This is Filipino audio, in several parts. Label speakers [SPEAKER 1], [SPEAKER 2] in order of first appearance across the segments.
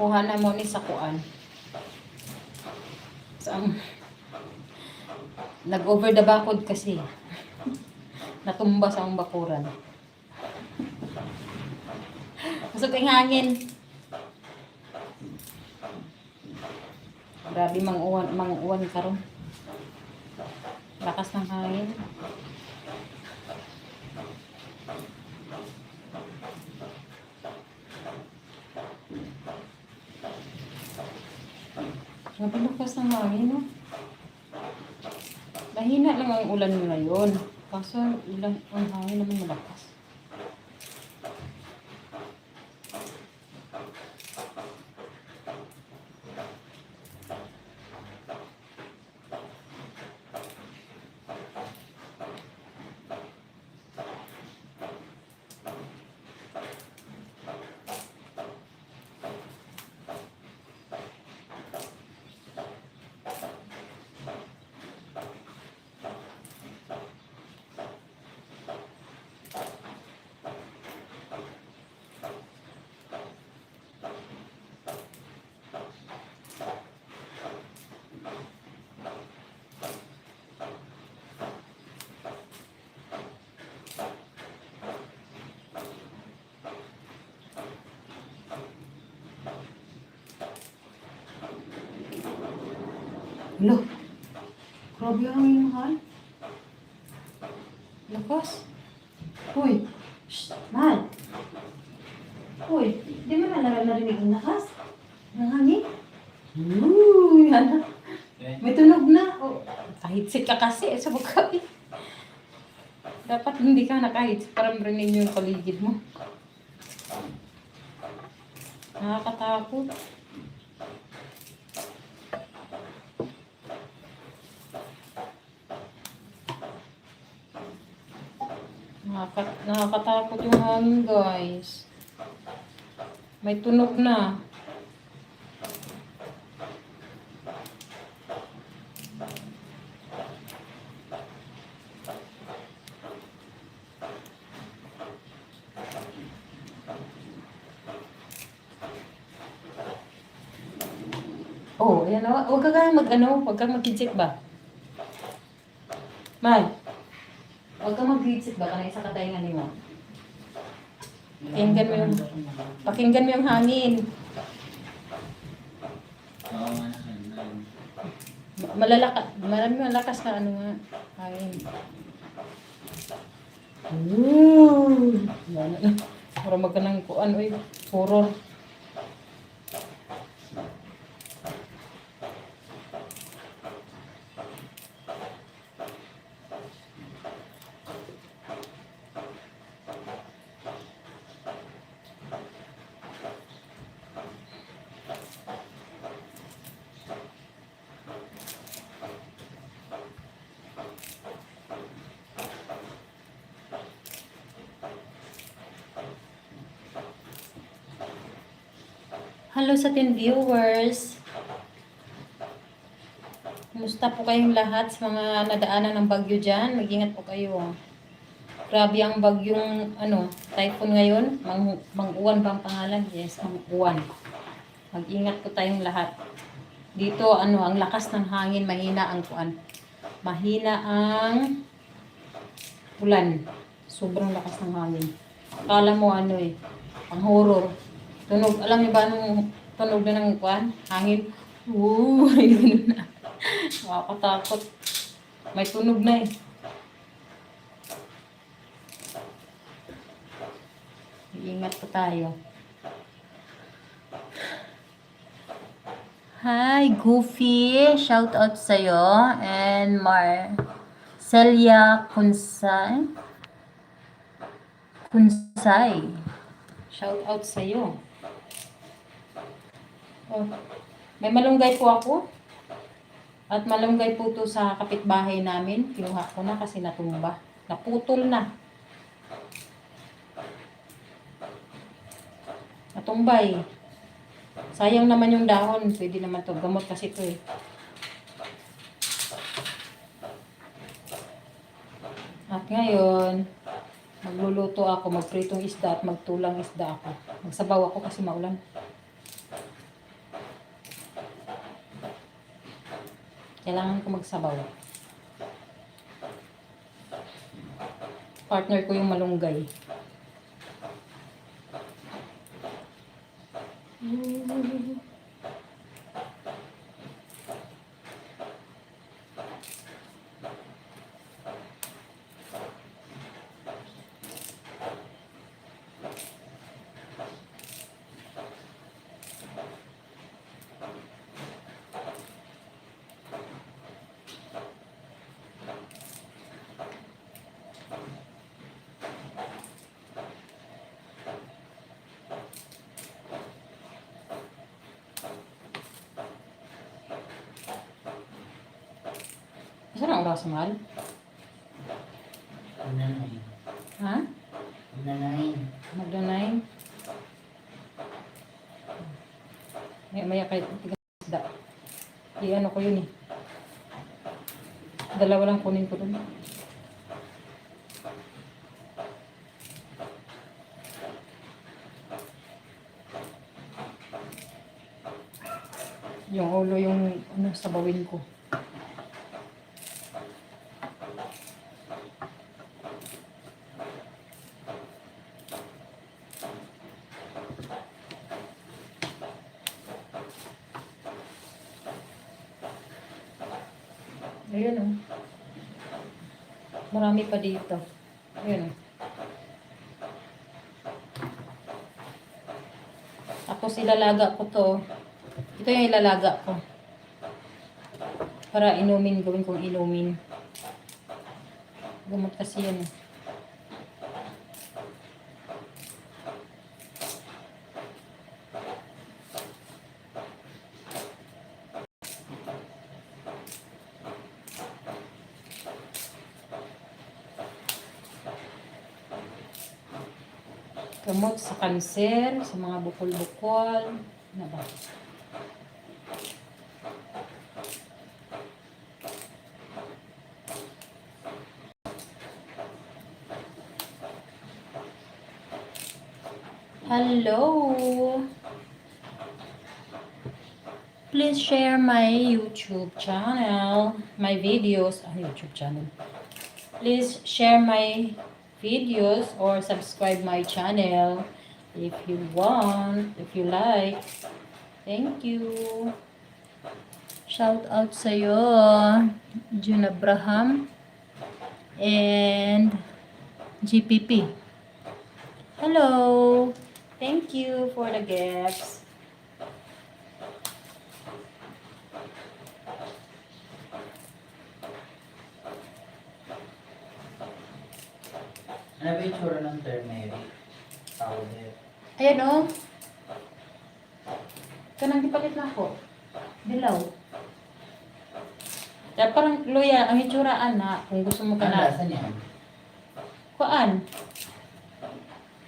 [SPEAKER 1] Kuha na mo ni sa kuan. Sa nag-over the bakod kasi. Natumba sa ang bakuran. Pasok ang hangin. Grabe mang uwan, mang uwan karon. Lakas ng hangin. Grabe lakas ng hangin, no? Mahina lang ang ulan ngayon. Kaso ulan, ang hangin naman malakas. Lo. Grabe ang hangin mahal. Lakas. Uy. Shh, mahal. Uy, di mo na narinig ang lakas? Ang hangin? Uy, ano? May tunog na. Oh, kahit ka kasi sa bukay. Dapat hindi ka nakahit para marinig yung paligid mo. Nakakatakot. Nakakatakot yung hangin, guys. May tunog na. Oh, ayan. Huwag ka kang mag-ano, huwag kang mag-kitsit ba? Mal, huwag kang mag-kitsit ba? Kanay isa katayin ni mo. Pakinggan mo yung, pakinggan mo yung hangin. Ma- Malalaka, marami malakas na ano nga, hangin. Ooh! Para magkanang kuan, uy, horror. Hello sa 10 viewers. Kumusta po kayong lahat sa mga nadaanan ng bagyo dyan? Mag-ingat po kayo. Grabe ang bagyong ano, typhoon ngayon. Mang, mang-uwan ba ang pangalan? Yes, mang-uwan. Mag-ingat po tayong lahat. Dito, ano, ang lakas ng hangin, mahina ang kuan. Mahina ang ulan. Sobrang lakas ng hangin. Akala mo ano eh, ang horror. Tunog, alam niyo ba anong tunog na ng kuan? Hangin. Woo! Ganun na. Nakakatakot. May tunog na eh. Iingat po tayo. Hi, Goofy. Shout out sa'yo. And Mar Celia Kunsay. Kunsay. Shout out sa'yo. Oh, may malunggay po ako. At malunggay po to sa kapitbahay namin. Kinuha ko na kasi natumba. Naputol na. Natumbay. Sayang naman yung dahon. Pwede naman to. Gamot kasi to eh. At ngayon, Magluluto ako, magpritong isda at magtulang isda ako. Magsabaw ako kasi maulan. Kailangan ko magsabaw. Partner ko yung malunggay. Ang mahal?
[SPEAKER 2] Unanain.
[SPEAKER 1] Ha?
[SPEAKER 2] Unanain.
[SPEAKER 1] Magdanay. May maya kahit isda. I-ano ko yun eh. Dalawa lang kunin ko dun. Yung ulo yung ano sabawin ko. Ayun oh. Marami pa dito. Ayun. Tapos ilalaga ko to. Ito yung ilalaga ko. Para inumin, gawin kong inumin. Gamot kasi yan. eh. Kanser, sa mga bukol-bukol. Ano ba? Hello. Please share my YouTube channel, my videos, ah, YouTube channel. Please share my videos or subscribe my channel if you want, if you like. Thank you. Shout out sa'yo, June Abraham and GPP. Hello. Thank you for the gifts.
[SPEAKER 2] Ano ba yung tsura ng turmeric? Powder.
[SPEAKER 1] Ayan o. Kanang dipalit na ako. Dilaw. Kaya parang luya, ang itsuraan na, kung gusto mo ka na.
[SPEAKER 2] lasa niya?
[SPEAKER 1] Kuan?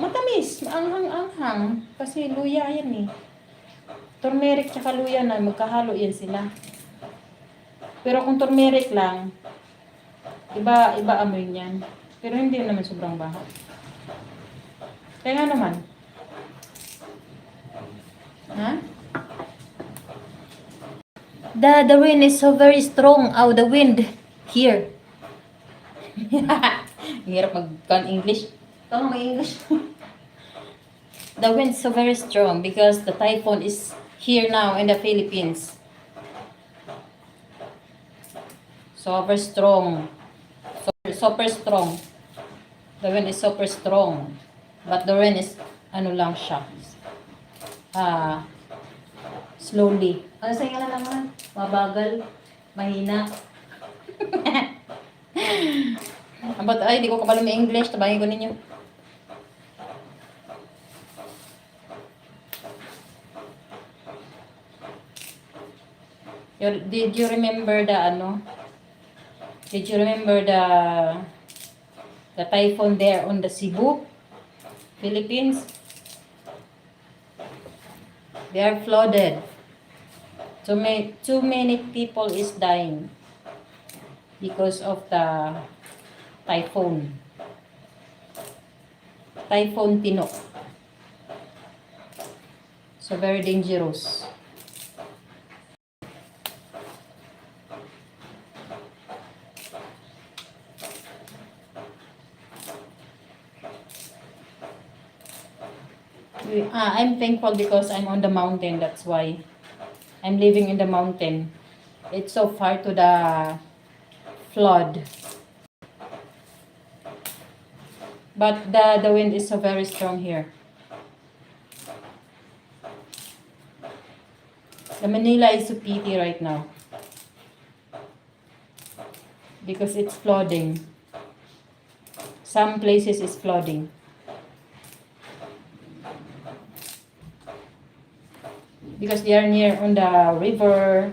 [SPEAKER 1] Matamis, anghang-anghang. Kasi luya yan eh. Turmeric tsaka luya na, magkahalo yan sila. Pero kung turmeric lang, iba, iba amoy niyan. Pero hindi naman sobrang baha. Kaya nga naman. Ha? The, the wind is so very strong. Oh, the wind here. Hirap mag English. Ikaw mag English. the wind is so very strong because the typhoon is here now in the Philippines. Super strong. Super, super strong. The wind is super strong. But the wind is, ano lang siya. Ah, slowly. Ano sa nga naman? Mabagal. Mahina. But ay, di ko kabalo may English. Tabahin ko ninyo. Did you remember the ano? Did you remember the the typhoon there on the Cebu, Philippines? They are flooded. Too many, too many people is dying because of the typhoon. Typhoon Tino. So very dangerous. Ah, I'm thankful because I'm on the mountain. That's why I'm living in the mountain. It's so far to the flood. But the the wind is so very strong here. The Manila is so pity right now. Because it's flooding. Some places is flooding. Because they are near on the river.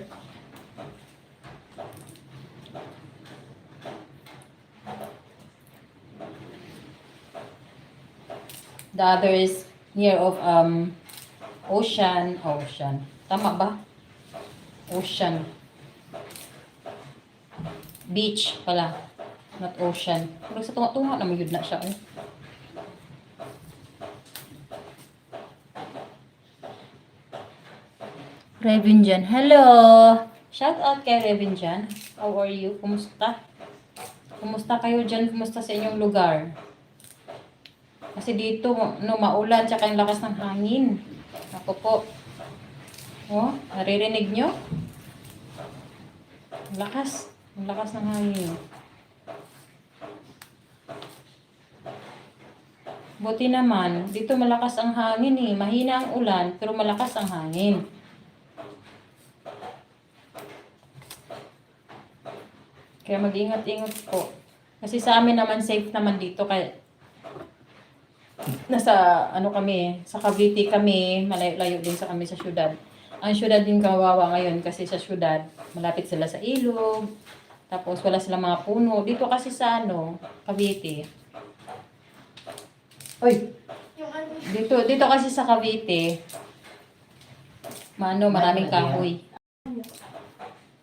[SPEAKER 1] The other is near of um ocean, ocean. Tama ba? Ocean. Beach pala. Not ocean. Pero sa tunga-tunga naman yun na siya. Eh. Revinjan. Hello! Shout out kay Revinjan. How are you? Kumusta? Kumusta kayo dyan? Kumusta sa inyong lugar? Kasi dito, no, maulan, tsaka yung lakas ng hangin. Ako po. Oh, naririnig nyo? Lakas. Ang lakas ng hangin. Buti naman, dito malakas ang hangin eh. Mahina ang ulan, pero malakas ang hangin. Kaya mag-ingat-ingat po. Kasi sa amin naman safe naman dito kaya nasa ano kami, sa Cavite kami, malayo-layo din sa kami sa syudad. Ang syudad din kawawa ngayon kasi sa syudad, malapit sila sa ilog. Tapos wala silang mga puno. Dito kasi sa ano, Cavite. Oy, dito dito kasi sa Cavite. Mano, maraming kahoy.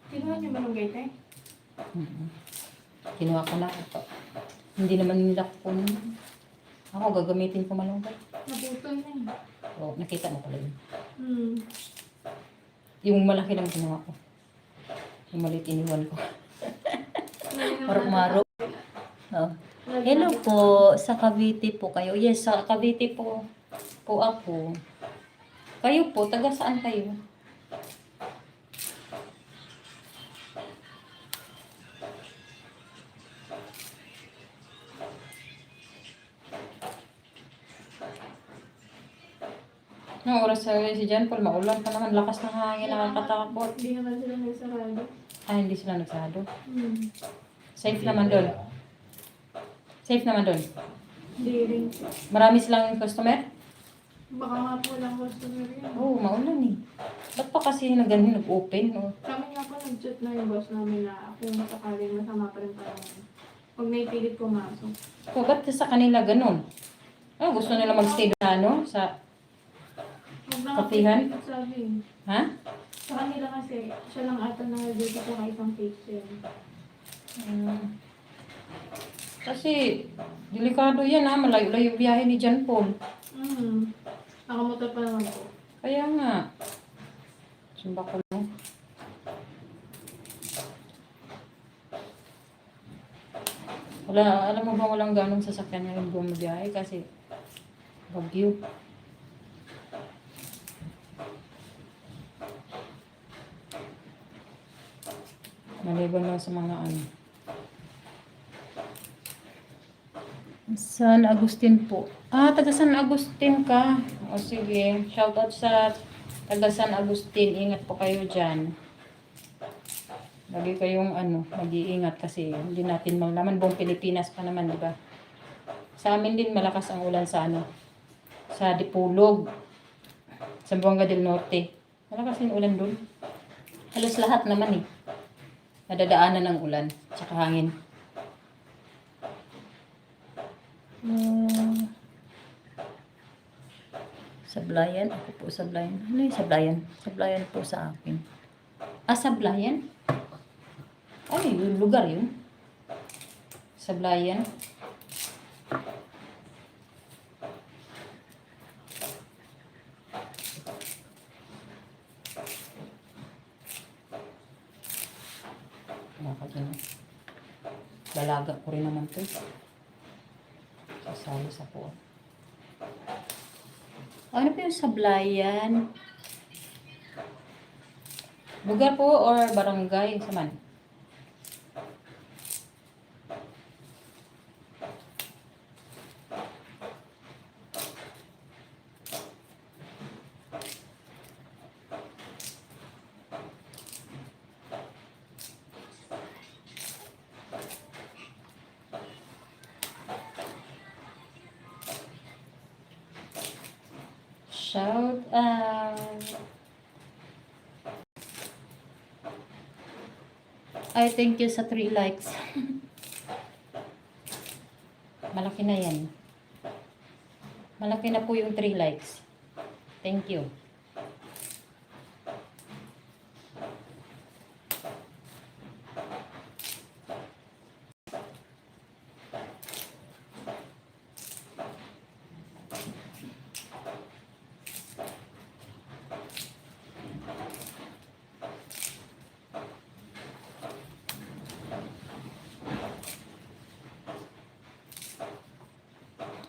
[SPEAKER 3] kinuha niyo ba ng gaytay?
[SPEAKER 1] Kinuha ko na ito. Hindi naman nila kukunin. Ako gagamitin ko malungkot.
[SPEAKER 3] Naputol na yun.
[SPEAKER 1] Oh, nakita mo pala yun.
[SPEAKER 3] Hmm.
[SPEAKER 1] Yung malaki lang ginawa ko. Yung maliit iniwan ko. Marok-marok. Oh. Hello po, sa Cavite po kayo. Yes, sa Cavite po po ako. Kayo po, taga saan kayo? Anong oras sa si John Paul? Maulan pa naman. Lakas ng hangin. Nakakatakot.
[SPEAKER 3] Hindi naman sila nagsarado.
[SPEAKER 1] Ah, hindi sila nagsado.
[SPEAKER 3] Hmm.
[SPEAKER 1] Safe naman doon. Safe naman doon.
[SPEAKER 3] Hindi rin.
[SPEAKER 1] Marami silang customer?
[SPEAKER 3] Baka nga po lang customer yan.
[SPEAKER 1] Oo, oh, maulan eh. Ba't pa kasi na ganun nag-open? Oh.
[SPEAKER 3] Kami nga po nag-chat na yung boss namin na kung sakaling masama pa rin parang Huwag na ipilit pumasok.
[SPEAKER 1] So, ba't sa kanila ganun? Ah, gusto nila magstay sa ano? Sa,
[SPEAKER 3] na
[SPEAKER 1] Kapihan?
[SPEAKER 3] sabi.
[SPEAKER 1] ha?
[SPEAKER 3] Sa kanila kasi, siya lang ata na dito po ng isang yan.
[SPEAKER 1] Hmm. Kasi, delikado yan ha. Malayo-layo biyahe ni John Paul.
[SPEAKER 3] Hmm. Nakamotor pa naman po.
[SPEAKER 1] Kaya nga. Sumba ko lang. Wala, alam mo ba walang ganong sasakyan ngayon bumabiyahe kasi bagyo. Maliban lang sa mga ano. San Agustin po. Ah, taga San Agustin ka. O sige, shoutout sa taga San Agustin. Ingat po kayo dyan. Lagi kayong ano, mag-iingat kasi hindi natin malaman. Buong Pilipinas pa naman, di ba? Sa amin din malakas ang ulan sa ano, sa Dipulog, sa Buanga del Norte. Malakas yung ulan doon. Halos lahat naman eh. Nadadaanan ng ulan, tsaka hangin. Hmm. Sablayan? Ako po sablayan. Ano yung sablayan? Sablayan po sa akin. Ah, sablayan? Ano yun? Lugar yun? Sablayan? Bakit yun? Dalaga ko rin naman to. Sasali sa po. Ano po yung sablayan? Lugar po or barangay? Saman? Shout out. Ay, thank you sa 3 likes. Malaki na yan. Malaki na po yung 3 likes. Thank you.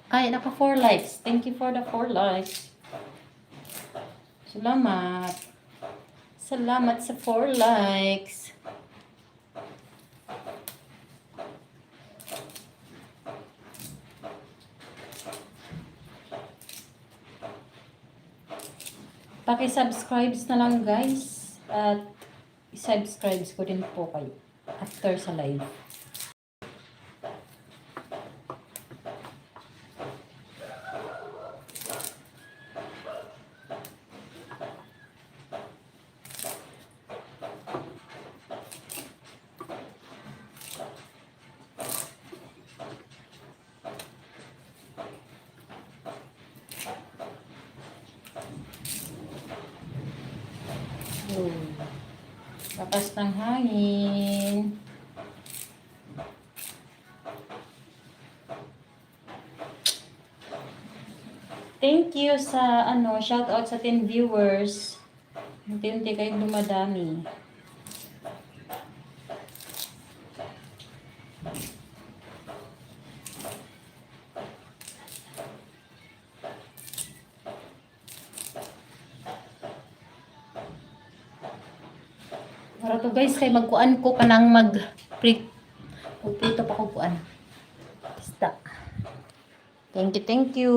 [SPEAKER 1] Ay, naka 4 likes. Thank you for the 4 likes. Salamat. Salamat sa 4 likes. Paki-subscribe na lang guys. At i-subscribe ko din po kayo after sa live. Yun. Lakas ng hangin. Thank you sa ano, shout out sa 10 viewers. Unti-unti kayong dumadami. Para to guys, kay magkuan ko kanang mag pre Magprito pa ko kuan. Basta. Thank you, thank you.